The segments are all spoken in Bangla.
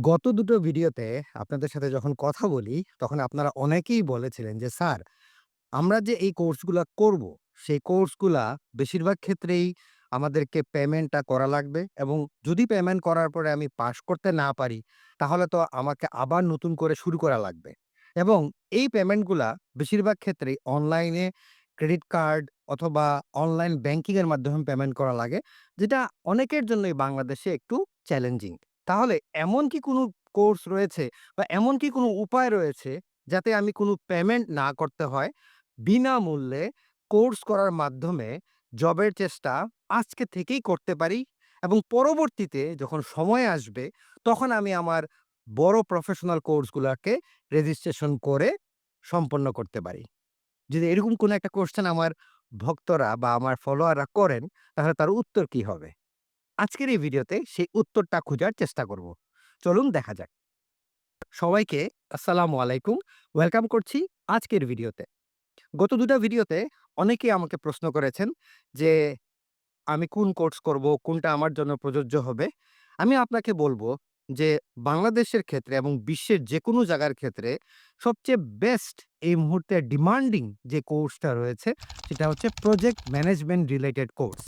গত দুটো ভিডিওতে আপনাদের সাথে যখন কথা বলি, তখন আপনারা অনেকেই বলেছিলেন যে, "স্যার, আমরা যে এই কোর্সগুলা করব, সেই কোর্সগুলা বেশিরভাগ ক্ষেত্রেই আমাদেরকে পেমেন্টটা করা লাগবে এবং যদি পেমেন্ট করার পরে আমি পাশ করতে না পারি, তাহলে তো আমাকে আবার নতুন করে শুরু করা লাগবে। এবং এই পেমেন্টগুলা বেশিরভাগ ক্ষেত্রেই অনলাইনে ক্রেডিট কার্ড অথবা অনলাইন ব্যাংকিং এর মাধ্যমে পেমেন্ট করা লাগে, যেটা অনেকের জন্যই বাংলাদেশে একটু চ্যালেঞ্জিং। তাহলে এমন কি কোনো কোর্স রয়েছে বা এমন কি কোনো উপায় রয়েছে, যাতে আমি কোনো পেমেন্ট না করতে হয়? বিনামূল্যে কোর্স করার মাধ্যমে জবের চেষ্টা আজকে থেকেই করতে পারি এবং পরবর্তীতে যখন সময় আসবে, তখন আমি আমার বড় প্রফেশনাল কোর্সগুলোকে রেজিস্ট্রেশন করে সম্পন্ন করতে পারি। যদি এরকম কোনো একটা কোশ্চেন আমার ভক্তরা বা আমার ফলোয়াররা করেন, তাহলে তার উত্তর কি হবে? আজকের এই ভিডিওতে সেই উত্তরটা খোঁজার চেষ্টা করব। চলুন দেখা যাক। সবাইকে আসসালামু আলাইকুম। ওয়েলকাম করছি আজকের ভিডিওতে। গত দুটা ভিডিওতে অনেকেই আমাকে প্রশ্ন করেছেন যে, আমি কোন কোর্স করব, কোনটা আমার জন্য প্রযোজ্য হবে? আমি আপনাকে বলব যে, বাংলাদেশের ক্ষেত্রে এবং বিশ্বের যেকোনো জায়গার ক্ষেত্রে সবচেয়ে বেস্ট এই মুহূর্তে ডিমান্ডিং যে কোর্সটা রয়েছে, সেটা হচ্ছে project management related course.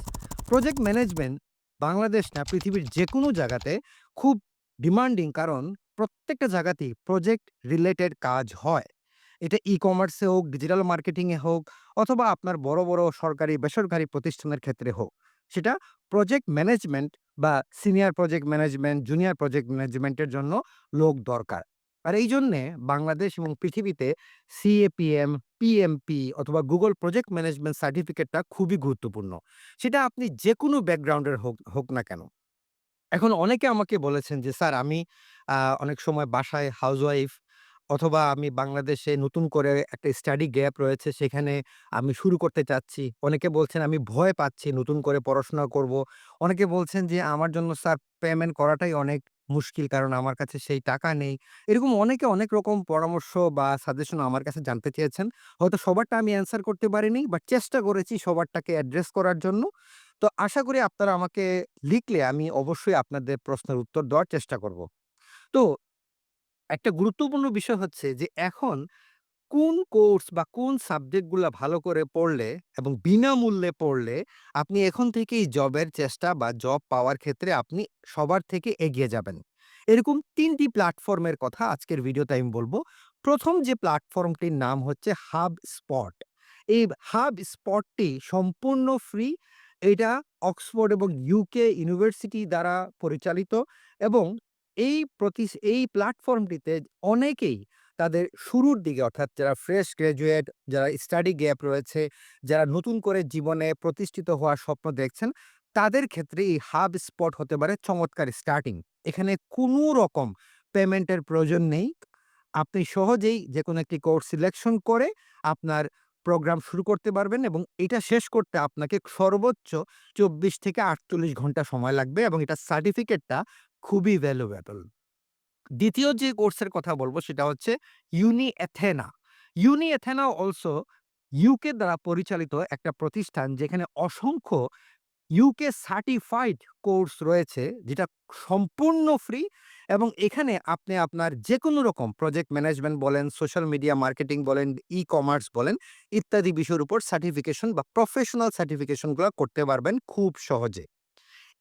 Project management Bangladesh না পৃথিবীর যেকোনো জায়গাতে খুব ডিমান্ডিং কারণ প্রত্যেকটা জায়গাতেই প্রজেক্ট রিলেটেড কাজ হয়। এটা ই-কমার্সে হোক, ডিজিটাল মার্কেটিংয়ে হোক অথবা আপনার বড়, বড় সরকারি, বেসরকারি প্রতিষ্ঠানের ক্ষেত্রে হোক। সেটা প্রজেক্ট ম্যানেজমেন্ট বা senior project management, junior project ম্যানেজমেন্টের জন্য লোক দরকার। আর এইজন্যে বাংলাদেশ এবং পৃথিবীতে সিএপিএম, পিএমপি অথবা গুগল প্রজেক্ট ম্যানেজমেন্ট সার্টিফিকেটটা খুবই গুরুত্বপূর্ণ। সেটা আপনি যেকোনো ব্যাকগ্রাউন্ডের হোক হোক না কেন। এখন অনেকে আমাকে বলেছেন যে, "স্যার আমি অনেক সময় বাসায় হাউসওয়াইফ অথবা আমি বাংলাদেশে নতুন করে একটা স্টাডি গ্যাপ রয়েছে সেখানে আমি শুরু করতে চাচ্ছি।" অনেকে বলছেন, "আমি ভয় পাচ্ছি নতুন করে পড়াশোনা করব।" অনেকে বলছেন যে, "আমার জন্য স্যার পেমেন্ট করাটাই অনেক মুশকিল কারণ আমার কাছে সেই টাকা নেই।" এরকম অনেকে অনেক রকম পরামর্শ বা সাজেশন আমার কাছে জানতে চেয়েছেন। হয়তো সবারটা আমি অ্যান্সার করতে পারিনি বাট চেষ্টা করেছি সবারটাকে অ্যাড্রেস করার জন্য। তো আশা করি আপনারা আমাকে লিখলে আমি অবশ্যই আপনাদের প্রশ্নের উত্তর দেওয়ার চেষ্টা করব। তো একটা গুরুত্বপূর্ণ বিষয় হচ্ছে যে এখন কোন কোর্স বা কোন সাবজেক্টগুলা ভালো করে পড়লে এবং বিনামূল্যে পড়লে আপনি এখন থেকেই জবের চেষ্টা বা জব পাওয়ার ক্ষেত্রে আপনি সবার থেকে এগিয়ে যাবেন। এরকম তিনটি প্ল্যাটফর্মের কথা আজকের ভিডিওতে আমি বলব। প্রথম যে প্ল্যাটফর্মটির নাম হচ্ছে হাব স্পট এই হাব স্পটটি সম্পূর্ণ ফ্রি। এটা অক্সফোর্ড এবং ইউকে ইউনিভার্সিটি দ্বারা পরিচালিত এবং এই প্রতি এই প্ল্যাটফর্মটিতে অনেকেই তাদের শুরুর দিকে অর্থাৎ যারা ফ্রেশ গ্র্যাজুয়েট, যারা স্টাডি গ্যাপ রয়েছে, যারা নতুন করে জীবনে প্রতিষ্ঠিত হওয়ার স্বপ্ন দেখছেন, তাদের ক্ষেত্রে এই হাব স্পট হতে পারে চমৎকার স্টার্টিং। এখানে কোনো রকম পেমেন্টের প্রয়োজন নেই। আপনি সহজেই যেকোনো একটি কোর্স সিলেকশন করে আপনার প্রোগ্রাম শুরু করতে পারবেন এবং এটা শেষ করতে আপনাকে সর্বোচ্চ ২৪ থেকে ৪৮ ঘণ্টা সময় লাগবে এবং এটা সার্টিফিকেটটা খুবই ভ্যালুয়েবল। দ্বিতীয় যে কোর্সের কথা বলব সেটা হচ্ছে Uni Athena. Uni Athena also UK দ্বারা পরিচালিত একটা প্রতিষ্ঠান যেখানে অসংখ্য ইউকে সার্টিফাইড কোর্স রয়েছে যেটা সম্পূর্ণ ফ্রি এবং এখানে আপনি আপনার যেকোনো রকম প্রজেক্ট ম্যানেজমেন্ট বলেন, সোশ্যাল মিডিয়া মার্কেটিং বলেন, ই-কমার্স বলেন ইত্যাদি বিষয়ের উপর সার্টিফিকেশন বা প্রফেশনাল সার্টিফিকেশনগুলো করতে পারবেন খুব সহজে।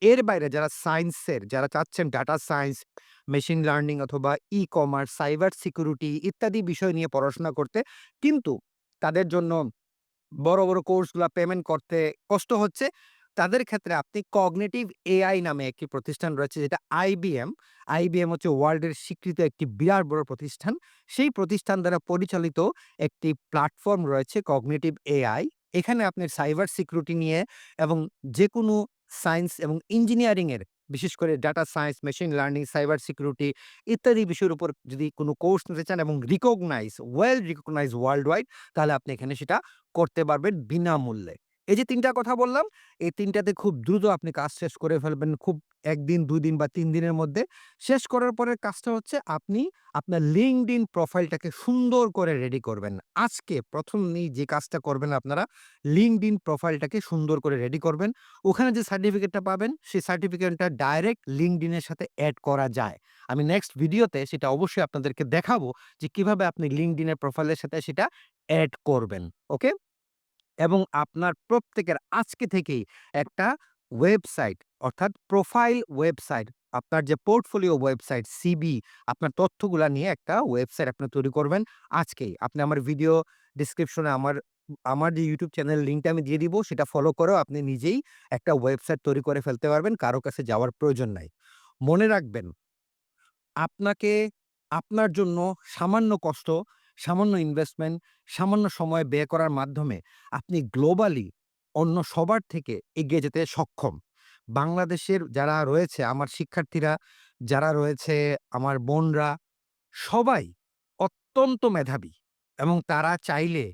এর বাইরে যারা সায়েন্সের যারা চাচ্ছেন ডাটা সায়েন্স, মেশিন লার্নিং অথবা ই-কমার্স, সাইবার সিকিউরিটি ইত্যাদি বিষয় নিয়ে পড়াশোনা করতে কিন্তু তাদের জন্য বড়, বড় কোর্সগুলো পেমেন্ট করতে কষ্ট হচ্ছে। তাদের ক্ষেত্রে আপনি কগনেটিভ এআই নামে একটি প্রতিষ্ঠান রয়েছে যেটা আইবিএম। আইবিএম হচ্ছে ওয়ার্ল্ডের স্বীকৃত একটি বিরাট বড় প্রতিষ্ঠান। সেই প্রতিষ্ঠান দ্বারা পরিচালিত একটি প্ল্যাটফর্ম রয়েছে কগনেটিভ এআই। এখানে আপনি সাইবার সিকিউরিটি নিয়ে এবং যেকোনো সায়েন্স এবং ইঞ্জিনিয়ারিংয়ের বিশেষ করে data science, machine learning, cyber security ইত্যাদি বিষয়ের উপর যদি কোনো কোর্স নিতে চান এবং recognise well recognise world wide তাহলে আপনি এখানে সেটা করতে পারবেন বিনামূল্যে। এই যে ৩ টা কথা বললাম, এই ৩ টাতে খুব দ্রুত আপনি কাজ শেষ করে ফেলবেন। খুব একদিন দুই দিন বা তিন দিনের মধ্যে। শেষ করার পরের কাজটা হচ্ছে আপনি আপনার লিঙ্কড ইন প্রোফাইলটাকে সুন্দর করে রেডি করবেন। আজকে ১ম এই যে কাজটা করবেন আপনারা লিঙ্কড ইন প্রোফাইলটাকে সুন্দর করে রেডি করবেন। ওখানে যে সার্টিফিকেটটা পাবেন, সেই সার্টিফিকেটটা ডাইরেক্ট LinkedIn এর সাথে অ্যাড করা যায়। আমি নেক্সট ভিডিওতে সেটা অবশ্যই আপনাদেরকে দেখাবো যে কীভাবে আপনি LinkedIn এর প্রোফাইলের সাথে সেটা অ্যাড করবেন। ওকে? এবং আপনার প্রত্যেকের আজকে থেকেই একটা ওয়েবসাইট অর্থাৎ প্রোফাইল ওয়েবসাইট আপনার যে পোর্টফোলিও ওয়েবসাইট সিবি আপনার তথ্যগুলা নিয়ে একটা ওয়েবসাইট আপনি তৈরি করবেন আজকেই। আপনি আমার ভিডিও ডিসক্রিপশনে আমার আমার যে ইউটিউব চ্যানেল লিঙ্কটা আমি দিয়ে দিব সেটা ফলো করেও আপনি নিজেই একটা ওয়েবসাইট তৈরি করে ফেলতে পারবেন। কারও কাছে যাওয়ার প্রয়োজন নাই। মনে রাখবেন আপনাকে আপনার জন্য সামান্য কষ্ট, সামান্য ইনভেস্টমেন্ট, সামান্য সময় ব্যয় করার মাধ্যমে আপনি গ্লোবালি অন্য সবার থেকে এগিয়ে যেতে সক্ষম। বাংলাদেশের যারা রয়েছে আমার শিক্ষার্থীরা, যারা রয়েছে আমার বোনরা, সবাই অত্যন্ত মেধাবী এবং তারা চাইলে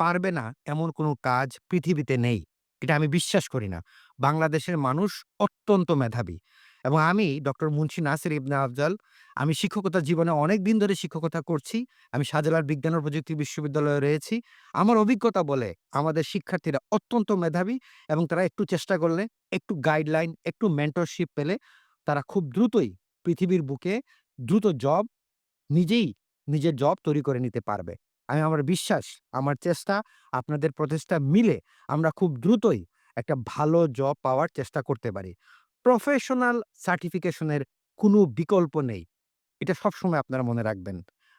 পারবে না এমন কোনো কাজ পৃথিবীতে নেই। এটা আমি বিশ্বাস করি না। বাংলাদেশের মানুষ অত্যন্ত মেধাবী এবং আমি ডক্টর মুন্সি নাসির ইবনে আফজাল আমি শিক্ষকতার জীবনে অনেকদিন ধরে শিক্ষকতা করছি। আমি শাহজালাল বিজ্ঞান ও প্রযুক্তি বিশ্ববিদ্যালয়ে রয়েছি। আমার অভিজ্ঞতা বলে আমাদের শিক্ষার্থীরা অত্যন্ত মেধাবী এবং তারা একটু চেষ্টা করলে, একটু গাইডলাইন, একটু মেন্টরশিপ পেলে তারা খুব দ্রুতই পৃথিবীর বুকে দ্রুত জব নিজেই নিজের জব তৈরি করে নিতে পারবে। আমি আমার বিশ্বাস, আমার চেষ্টা, আপনাদের প্রচেষ্টা মিলে আমরা খুব দ্রুতই একটা ভালো জব পাওয়ার চেষ্টা করতে পারি। প্রফেশনাল সার্টিফিকেশনের কোনো বিকল্প নেই। এটা সবসময় আপনারা মনে রাখবেন।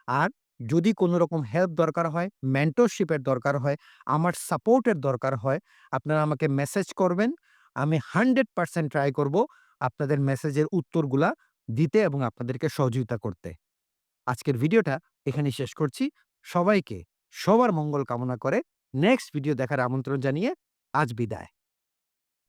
আর যদি কোনো রকম হেল্প দরকার হয়, মেন্টরশিপ এর দরকার হয়, আমার সাপোর্টের দরকার হয়, আপনারা আমাকে মেসেজ করবেন। আমি 100% ট্রাই করব আপনাদের মেসেজের উত্তরগুলা দিতে এবং আপনাদেরকে সহযোগিতা করতে। আজকের ভিডিওটা এখানে শেষ করছি। সবাইকে সবার মঙ্গল কামনা করে নেক্সট ভিডিও দেখার আমন্ত্রণ জানিয়ে আজ বিদায়।